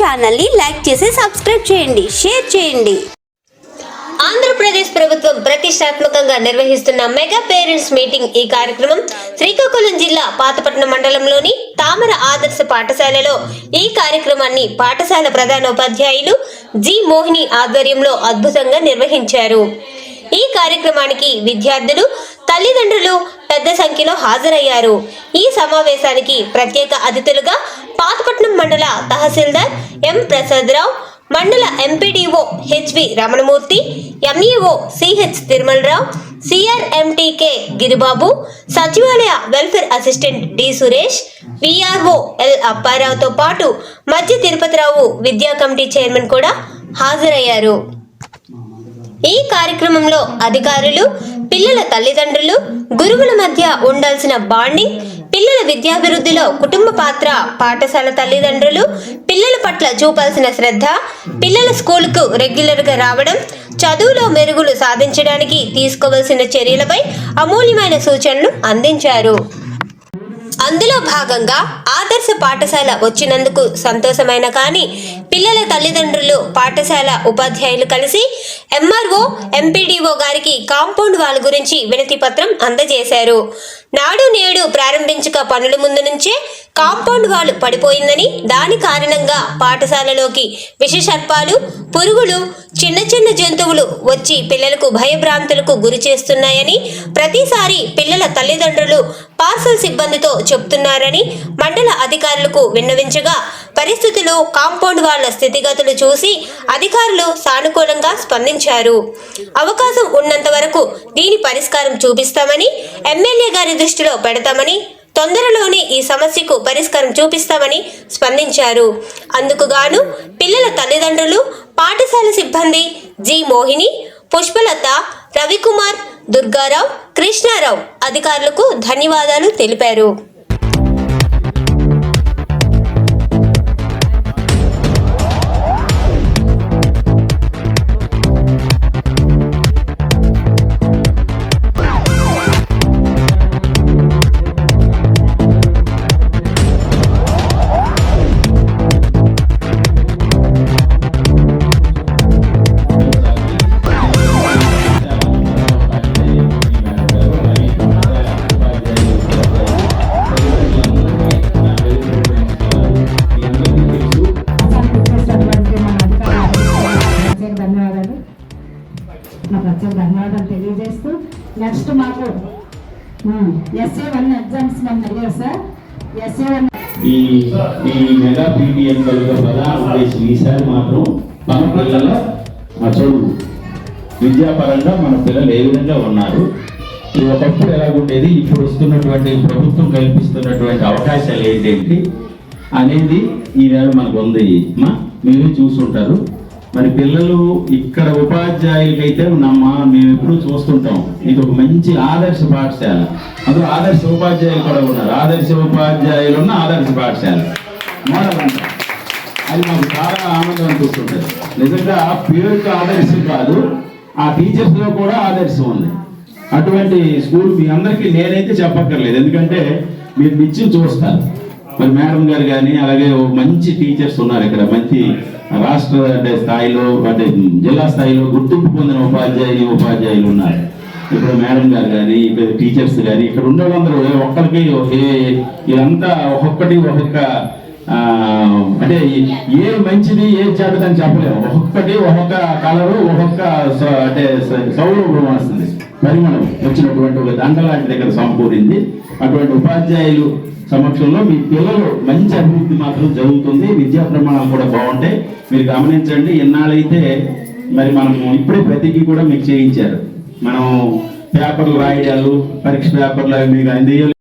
ఛానల్ని లైక్ చేసి సబ్స్క్రైబ్ చేయండి షేర్ చేయండి. ఆంధ్రప్రదేశ్ ప్రభుత్వం ప్రతిష్టాత్మకంగా నిర్వహిస్తున్న మెగా పేరెంట్స్ మీటింగ్ ఈ కార్యక్రమం శ్రీకాకుళం జిల్లా పాతపట్నం మండలంలోని తామర ఆదర్శ పాఠశాలలో ఈ కార్యక్రమాన్ని పాఠశాల ప్రధానోపాధ్యాయులు జి మోహిని ఆధ్వర్యంలో అద్భుతంగా నిర్వహించారు. ఈ కార్యక్రమానికి విద్యార్థులు తల్లిదండ్రులు పెద్ద సంఖ్యలో హాజరయ్యారు. ఈ సమావేశానికి ప్రత్యేక అతిథులుగా పాతపట్నం మండల తహసీల్దార్ ఎం ప్రసాదరావు మండల MPDO HV Ramanamurthy MEO CH Tirumala Rao CRMT K Giribabu సచివాలయ welfare assistant D Suresh VRO L అప్పారావుతో పాటు మధ్య తిరుపతిరావు విద్యా కమిటీ చైర్మన్ కూడా హాజరయ్యారు. ఈ కార్యక్రమంలో అధికారులు పిల్లల తల్లిదండ్రులు గురువుల మధ్య ఉండాల్సిన బాండింగ్ పిల్లల విద్యాభివృద్ధిలో కుటుంబ పాత్ర పాఠశాల తల్లిదండ్రులు పిల్లల పట్ల చూపాల్సిన శ్రద్ధ పిల్లల స్కూలుకు రెగ్యులర్గా రావడం చదువులో మెరుగులు సాధించడానికి తీసుకోవాల్సిన చర్యలపై అమూల్యమైన సూచనలు అందించారు. అందులో భాగంగా ఆదర్శ పాఠశాల వచ్చినందుకు సంతోషమైన కానీ పిల్లల తల్లిదండ్రులు పాఠశాల ఉపాధ్యాయులు కలిసి ఎంఆర్ఓ ఎంపీడీఓ గారికి కాంపౌండ్ వాల్ గురించి వినతి పత్రం అందజేశారు. నాడు నేడు ప్రారంభించక పనుల ముందు నుంచే కాంపౌండ్ వాల్ పడిపోయిందని దాని కారణంగా పాఠశాలలోకి విషసర్పాలు పురుగులు చిన్న చిన్న జంతువులు వచ్చి పిల్లలకు భయభ్రాంతులకు గురి చేస్తున్నాయని ప్రతిసారి పిల్లల తల్లిదండ్రులు పార్సల్ సిబ్బందితో చెప్తున్నారని మండల అధికారులకు విన్నవించగా పరిస్థితులు కాంపౌండ్ వాళ్ళ స్థితిగతులు చూసి అధికారులు సానుకూలంగా స్పందించారు. అవకాశం ఉన్నంత వరకు దీని పరిష్కారం చూపిస్తామని ఎమ్మెల్యే గారి దృష్టిలో పెడతామని తొందరలోనే ఈ సమస్యకు పరిష్కారం చూపిస్తామని స్పందించారు. అందుకు గాను పిల్లల తల్లిదండ్రులు పాఠశాల సిబ్బంది జి. మోహిని పుష్పలత రవికుమార్ దుర్గారావు కృష్ణారావు అధికారులకు ధన్యవాదాలు తెలిపారు. నా ప్రత్యేక ధన్యవాదాలు తెలియజేస్తూ నెక్స్ట్ మాకు ఎస్ఏ వన్ ఎగ్జామ్స్ మనం అడిగారు సార్. ఎస్ఏ వన్ ఈ ఈ మెగా పీడిఎం యొక్క ప్రధాన ఉద్దేశం ఈసారి మాత్రం మన పిల్లల ఆ చదువు విద్యాపరంగా మన పిల్లలు ఏ విధంగా ఉన్నారు? ఒకప్పుడు ఎలాగుండేది ఇప్పుడు వస్తున్నటువంటి ప్రభుత్వం కల్పిస్తున్నటువంటి అవకాశాలు ఏంటేంటి అనేది ఈవేళ మనకు ఉంది. మా మీరే చూసుంటారు. మరి పిల్లలు ఇక్కడ ఉపాధ్యాయులకైతే నమ్మ మేము ఎప్పుడూ చూస్తుంటాం. ఇది ఒక మంచి ఆదర్శ పాఠశాల. అందులో ఆదర్శ ఉపాధ్యాయులు కూడా ఉన్నారు. ఆదర్శ ఉపాధ్యాయులు ఉన్న ఆదర్శ పాఠశాల. మోడల్ అంటారు అది మాకు చాలా ఆనందం అనిపిస్తుంటుంది. నిజంగా పేరుకి ఆదర్శం కాదు ఆ టీచర్స్లో కూడా ఆదర్శం ఉంది. అటువంటి స్కూల్ మీ అందరికీ నేనైతే చెప్పక్కర్లేదు. ఎందుకంటే మీరు నిత్యం చూస్తారు. మరి మేడం గారు కానీ అలాగే మంచి టీచర్స్ ఉన్నారు ఇక్కడ. మంచి రాష్ట్ర అంటే స్థాయిలో అంటే జిల్లా స్థాయిలో గుర్తింపు పొందిన ఉపాధ్యాయులు ఉపాధ్యాయులు ఉన్నారు. ఇప్పుడు మేడం గారు కానీ ఇక్కడ టీచర్స్ కానీ ఇక్కడ ఉన్న వాళ్ళందరూ ఏ ఒక్కరికి ఏ ఇదంతా ఒక్కొక్కటి ఒక్కొక్క అంటే ఏ మంచిది ఏ చెడ్డదని చెప్పలేము. ఒక్కొక్కటి ఒక్కొక్క కలరు ఒక్కొక్క అంటే సౌలభ్యం వస్తుంది పరిమళం వచ్చినటువంటి ఒక దండలాంటి దగ్గర సమకూరింది అటువంటి ఉపాధ్యాయులు సమక్షంలో మీ పిల్లలు మంచి అభివృద్ధి మాత్రం జరుగుతుంది విద్యా ప్రమాణాలు కూడా బాగుంటాయి. మీరు గమనించండి ఇన్నాళ్ళైతే మరి మనము ఇప్పుడే ప్రతికి కూడా మీకు చేయించారు. మనం పేపర్లు రాయడాలు పరీక్ష పేపర్లు అవి మీకు అందేయాలి